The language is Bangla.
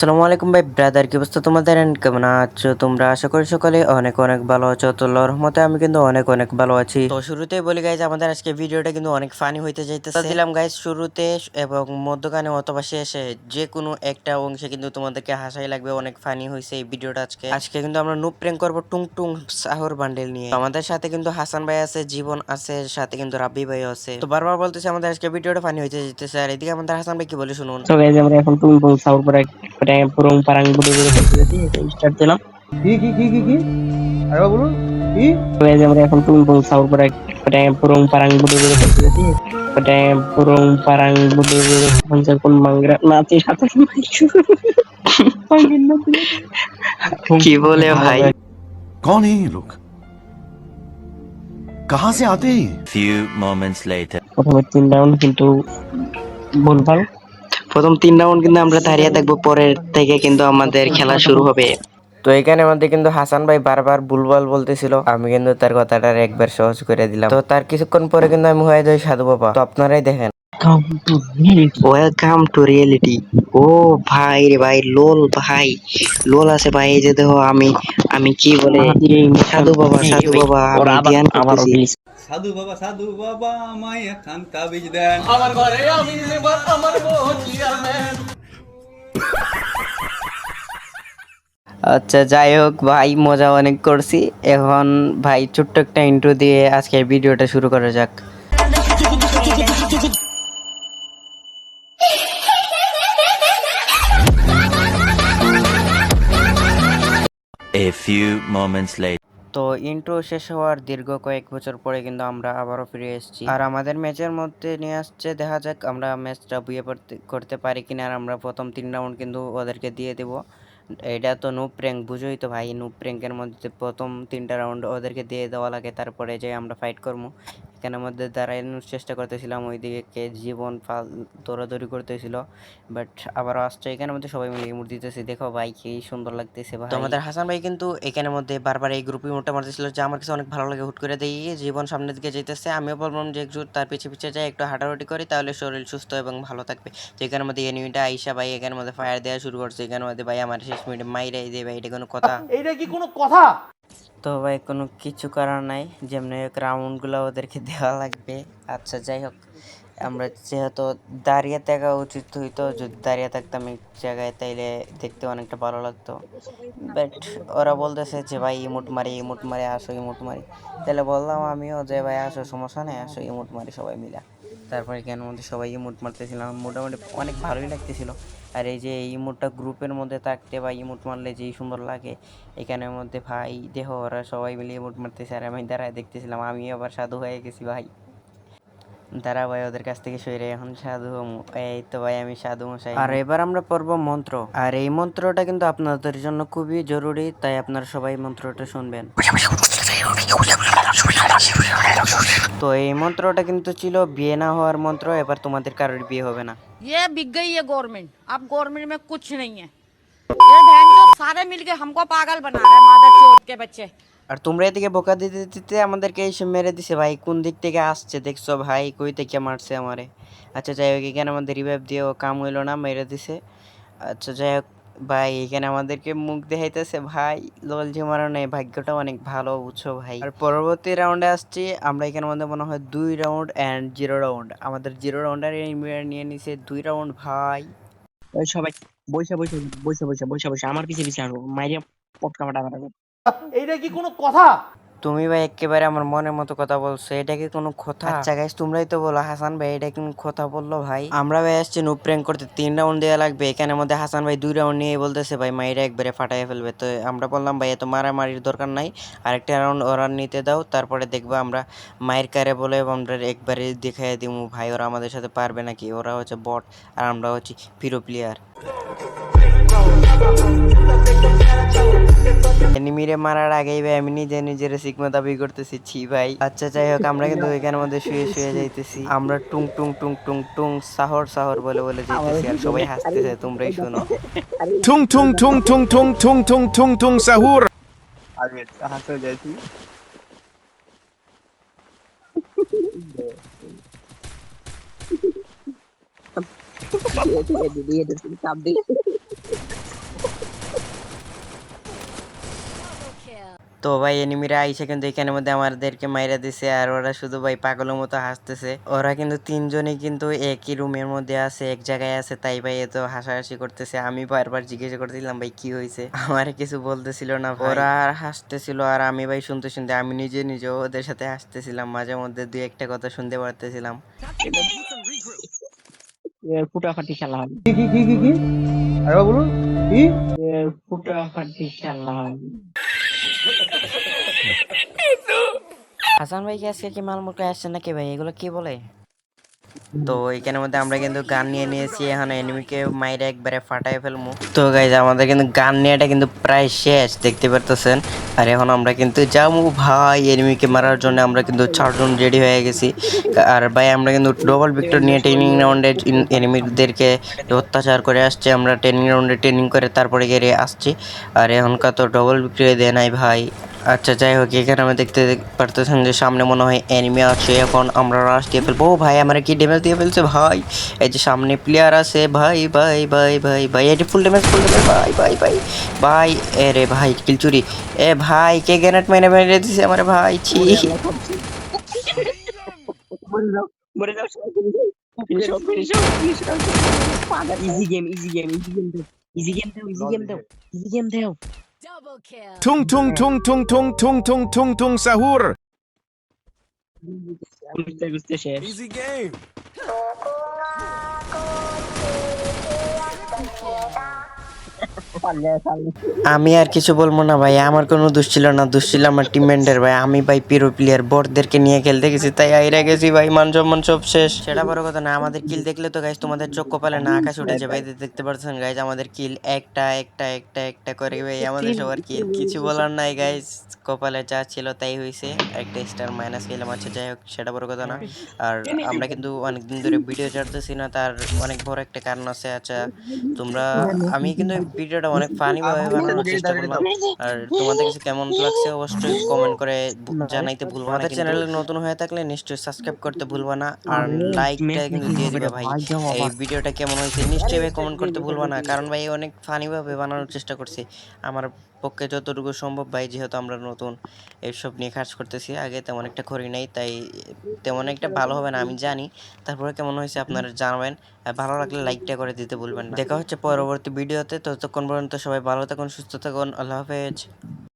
আসসালামু আলাইকুম ভাই ব্রাদার কি অবস্থা তোমাদের? And কেমন আছো তোমরা? আশা করি সকলে অনেক অনেক ভালো আছো। তো রহমতে আমি কিন্তু অনেক অনেক ভালো আছি। তো শুরুতেই বলি গাইজ আমাদের আজকে ভিডিওটা কিন্তু অনেক ফানি হইতে যাইতেছে। দিলাম গাইজ শুরুতে এবং মধ্যখানে অথবা শেষে যে কোনো একটা অংশে কিন্তু তোমাদেরকে হাসাই লাগবে। অনেক ফানি হয়েছে এই ভিডিওটা আজকে। আজকে কিন্তু আমরা নুপ প্রেং করব টুং টুং সাহর বান্ডেল নিয়ে। আমাদের সাথে কিন্তু হাসান ভাই আছে, জীবন আছে, সাথে কিন্তু রাব্বি ভাই আছে। তো বারবার বলতেছে, আমাদের আজকে ভিডিওটা ফানি হইতে যেতেছে আর এদিকে আমাদের হাসান ভাই কি বলে শুনুন? এখন টুং টুং পরে একটা পুরং পারাং বুড়ো বুড়ো করতে যাচ্ছি স্টার্ট দিলাম কি কি কি কি কি আরে বলুন কি সো গাইজ আমরা এখন টুং টুং সাউর পরে একটা পুরং পারাং বুড়ো বুড়ো করতে যাচ্ছি একটা পুরং পারাং বুড়ো বুড়ো পঞ্চাশ কোন মাংরা নাচে সাথে কি বলে ভাই कौन है ये लोग कहां से आते हैं ये? Few moments later. প্রথমে তিন রাউন্ড কিন্তু ভুলভাল প্রথম তিন রাউন্ড কিন্তু আমরা দাঁড়িয়ে থাকব পরের থেকে কিন্তু আমাদের খেলা শুরু হবে। তো এখানে আমাদের কিন্তু হাসান ভাই বারবার ভুলভাল বলতেছিল আমি কিন্তু তার কথাটা একবার সহজ করে দিলাম। তো তার কিছুক্ষণ পরে কিন্তু আমি হয়ে যাই সাধু বাবা তো আপনারাই দেখেন। Come to reality welcome to reality ও ভাই রে ভাই লোল ভাই লোল আছে ভাই এই যে দেখো আমি আমি কি বলে সাধু বাবা সাধু বাবা আমি ধ্যান করতেছি। সাধু বাবা সাধু বাবা আমায় একখান তাবিজ দেন। আমার ঘরে আমি আমার আচ্ছা যাই হোক ভাই মজা অনেক করছি। এখন ভাই ছোট্ট একটা ইন্ট্রো দিয়ে আজকের ভিডিওটা শুরু করা যাক। A few moments later. তো ইন্ট্রো শেষ হওয়ার দীর্ঘ কয়েক বছর পরে কিন্তু আমরা আবারও ফিরে এসেছি। আর আমাদের ম্যাচের মধ্যে নিয়ে আসছে, দেখা যাক আমরা ম্যাচটা বুয়ে করতে পারি কিনা আর আমরা প্রথম তিন রাউন্ড কিন্তু ওদেরকে দিয়ে দেব। এটা তো নো প্র্যাঙ্ক বুঝোই তো ভাই নো প্র্যাঙ্কের মধ্যে প্রথম তিনটা রাউন্ড ওদেরকে দিয়ে দেওয়া লাগে, তারপরে যে আমরা ফাইট করব। এখানের মধ্যে দাঁড়ানোর চেষ্টা করতেছিলাম ওইদিকে জীবন ফাল দৌড়াদৌড়ি করতেছিল বাট আবার আসছে এখানের মধ্যে সবাই মিলে ইমোট দিতেছে। দেখো ভাই কি সুন্দর লাগতেছে ভাই। তো আমাদের হাসান ভাই কিন্তু এখানের মধ্যে বারবার এই গ্রুপ ইমোটটা মারতেছিল যে আমার কাছে অনেক ভালো লাগে হুট করে দেখি জীবন সামনের দিকে যেতেছে আমিও বললাম যে একটু তার পিছে পিছে যাই একটু হাঁটাহাঁটি করি তাহলে শরীর সুস্থ এবং ভালো থাকবে। তো এখানের মধ্যে এনিমিটা আইসা ভাই এখানের মধ্যে ফায়ার দেওয়া শুরু করছে এখানের মধ্যে ভাই আমার শেষ মিনিটে মাইরাই দিয়ে ভাই এটা কোনো কথা। এইটা কি কোনো কথা? তো ভাই, কোনো কিছু করার নাই। যেমনি হোক রাউন্ডগুলো ওদেরকে দেওয়া লাগবে। আচ্ছা যাই হোক, আমরা যেহেতু দাঁড়িয়ে থাকা উচিত হইতো যদি দাঁড়িয়ে থাকতাম এক জায়গায়, তাইলে দেখতে অনেকটা ভালো লাগতো। বাট ওরা বলতেছে যে, ভাই, ইমোট মারি ইমোট মারি, আসো, ইমোট মারি। তাহলে বললাম আমিও যে, ভাই, আসো, সমস্যা নেই, আসো, ইমোট মারি সবাই মিলা। তারপরে কেন মধ্যে সবাই ইমোট মারতেছিলাম মোটামুটি অনেক ভালোই লাগতেছিল। আর এই যে ইমোটটা গ্রুপের মধ্যে থাকতে বা ইমোট মারলে যেই সুন্দর লাগে, এখানের মধ্যে ভাই, দেহ, ওরা সবাই মিলে ইমোট মারতেছে। আর আমি দাঁড়ায় দেখতেছিলাম, আমি আবার সাধু হয়ে গেছি ভাই। দাঁড়া ভাই, ওদের কাছ থেকে সরে এখন সাধু এই তো ভাই, আমি সাধু মশাই। আর এবার আমরা পড়ব মন্ত্র। আর এই মন্ত্রটা কিন্তু আপনাদের জন্য খুবই জরুরি, তাই আপনারা সবাই মন্ত্রটা শুনবেন। তো এই মন্ত্রটা কিন্তু ছিল বিয়ে না হওয়ার মন্ত্র এবার তোমাদের কারোর বিয়ে হবে না ये बिक गई है गवर्नमेंट अब गवर्नमेंट में कुछ नहीं है ये बहन जो सारे मिलके हमको पागल बना रहे हैं मादर चोट के बच्चे আর তোমরা এদিকে বোকা দিতে দিতে আমাদেরকে এসে মেরে দিছে ভাই কোন দিক থেকে আসছে দেখছো ভাই কই থেকে মারছে আমারে আচ্ছা যাই হোক এখানে আমাদের রিভাইভ দিয়েও কাম হইলো না মেরে দিছে আচ্ছা যাই হোক ভাই এখানে আমাদেরকে মুখ দেখাইতেছে ভাই। লোল যে মারা নেই ভাগ্যটা অনেক ভালো বুঝছ ভাই? আর পরবর্তী রাউন্ডে আসছি। আমরা এখানে আমাদের মনে হয় দুই রাউন্ড অ্যান্ড জিরো রাউন্ড আমাদের জিরো রাউন্ডার নিয়ে নিছে দুই রাউন্ড ভাই। ওই সবাই বৈশা বৈশা বৈশা বৈশা বৈশা বৈশা আমার পিছে পিছে আসব মাইরিয়া পটকা মাটা মারা। এইটা কি কোনো কথা? তুমি ভাই একেবারে আমার মনের মতো কথা বলছো এটা কি কোনো কথা? আচ্ছা গাইস তোমরাই তো বলো হাসান ভাই এটা কি কথা বলল ভাই? আমরা ভাই আসছি নুপ প্র্যাঙ্ক করতে তিন রাউন্ড দেওয়া লাগবে এখানের মধ্যে হাসান ভাই দুই রাউন্ড নিয়ে বলতেছে ভাই মাইরা একবারে ফাটাই ফেলবে। তো আমরা বললাম ভাই এত মারামারির দরকার নাই আরেকটা রাউন্ড ওরা নিতে দাও তারপরে দেখব আমরা মায়ের কারে বলে আমরা একবারে দেখাই দিব ভাই ওরা আমাদের সাথে পারবে নাকি? ওরা হচ্ছে বট আর আমরা হচ্ছে পিরো প্লেয়ার এনিমিরে মারার আগেই ভাই আমি নিজে নিজের সিগমা দাবি করতেছি ছি ভাই আচ্ছা যাই হোক আমরা কিন্তু এখানের মধ্যে শুয়ে শুয়ে যাইতেছি আমরা টুং টুং টুং টুং টুং সাহর সাহর বলে বলে যাইতেছি আর সবাই হাসতেছে তোমরাই শোনো tung tung tung tung tung tung tung tung tung sahur আগে হাসতে যাইছি দিয়ে দিয়ে দিয়ে চাপ দিয়ে তো ভাই এনিমিরা আইসে কিন্তু এখানের মধ্যে আমাদেরকে মাইরা দিছে আর ওরা শুধু ভাই পাগলের মতো হাসতেছে। ওরা কিন্তু তিনজনই কিন্তু একই রুমের মধ্যে আছে এক জায়গায় আছে তাই ভাই এত হাসাহাসি করতেছে। আমি বারবার জিজ্ঞাসা করতেছিলাম ভাই কি হয়েছে? আমার কিছু বলতেছিল না ওরা আর হাসতেছিল আর আমি ভাই শুনতে শুনতে আমি নিজে নিজে ওদের সাথে হাসতেছিলাম মাঝে মধ্যে দুই একটা কথা শুনতে পারতেছিলাম। ফুটাফাটি খেলা হবে। কি কি কি কি কি? বলুন কি? ফুটাফাটি খেলা হবে। হাসান ভাই কি আজকে কি মাল মুখে আসছে নাকি ভাই? এগুলো কি বলে? তো এখানের মধ্যে আমরা কিন্তু গান নিয়ে নিয়েছি, এখানে এনিমিকে মাইরে একবারে ফাটাই ফেলব তো গাইজ আমাদের কিন্তু গান নিয়েটা কিন্তু প্রায় শেষ, দেখতে পারতেছেন? আর এখন আমরা কিন্তু যাব ভাই, এনিমিকে মারার জন্য আমরা কিন্তু চারজন রেডি হয়ে গেছি। আর ভাই, আমরা কিন্তু ডবল ভিক্টর নিয়ে ট্রেনিং রাউন্ডে এনিমিদেরকে অত্যাচার করে আসছি। আমরা ট্রেনিং রাউন্ডে ট্রেনিং করে তারপরে গিয়ে আসছি। আর এখনকার তো ডবল ভিক্টরি দেয় নাই ভাই। আচ্ছা যাই হোক এখানে আমি দেখতে পারতেছেন যে সামনে মনে হয় এনিমি আছে। এখন আমরা রাশ দিয়ে ফেলব। ও ভাই আমার কি ড্যামেজ দিয়ে ফেলছে ভাই? এই যে সামনে প্লেয়ার আছে। ভাই ভাই ভাই ভাই ভাই এটি ফুল ড্যামেজ ফুল ড্যামেজ ভাই ভাই ভাই ভাই এ রে ভাই কিলচুরি এ ভাই কে গ্যানেট মেরে মেরে দিছে আমার ভাই? ছি। মরে যাও মরে যাও সবাই ফিনিশ দাও ফিনিশ দাও ফিনিশ দাও easy game easy game easy game দাও ইজি গেম দাও ইজি গেম দাও ইজি গেম দাও। Tung tung tung tung tung tung tung tung tung sahur. Easy game. আমি আর কিছু বলব না ভাই আমার কোনো দোষ ছিল না দোষ ছিল আমার টিমমেন্টের ভাই। আমি ভাই পিরো প্লেয়ার বটদেরকে নিয়ে খেলতে গেছি তাই আইরা গেছি ভাই মান সম্মান সব শেষ। সেটা বড় কথা না আমাদের কিল দেখলে তো গাইজ তোমাদের চোখ কপালে না আকাশ উঠেছে ভাই দেখতে পাচ্ছেন গাইজ আমাদের কিল একটা একটা একটা একটা করে ভাই আমাদের সবার কিল কিছু বলার নাই গাইজ কপালে যা ছিল তাই হয়েছে একটা স্টার মাইনাস খেলাম আচ্ছা যাই হোক সেটা বড় কথা না। আর আমরা কিন্তু অনেকদিন ধরে ভিডিও ছাড়তেছি না তার অনেক বড় একটা কারণ আছে আচ্ছা তোমরা আমি কিন্তু ভিডিওটা অনেক ফানি ভাবে বানানোর চেষ্টা করলাম। আর তোমাদের কাছে কেমন লাগছে অবশ্যই কমেন্ট করে জানাইতে ভুলবা না আমাদের চ্যানেলে নতুন হয়ে থাকলে নিশ্চয়ই সাবস্ক্রাইব করতে ভুলবা না। আর লাইকটা কিন্তু দিয়ে দিবে ভাই। এই ভিডিওটা কেমন হয়েছে নিশ্চয়ই ভাই কমেন্ট করতে ভুলবা না। কারণ ভাই অনেক ফানি ভাবে বানানোর চেষ্টা করছি। আমার পক্ষে যতটুকু সম্ভব, ভাই, যেহেতু আমরা নতুন এইসব নিয়ে কাজ করতেছি, আগে তেমন একটা করি নাই, তাই তেমন একটা ভালো হবে না, আমি জানি। তারপরে কেমন হয়েছে আপনারা জানাবেন ভালো লাগলে লাইকটা করে দিতে ভুলবেন দেখা হচ্ছে পরবর্তী ভিডিওতে, ততক্ষণ পর্যন্ত সবাই ভালো থাকুন, সুস্থ থাকুন, আল্লাহ হাফেজ।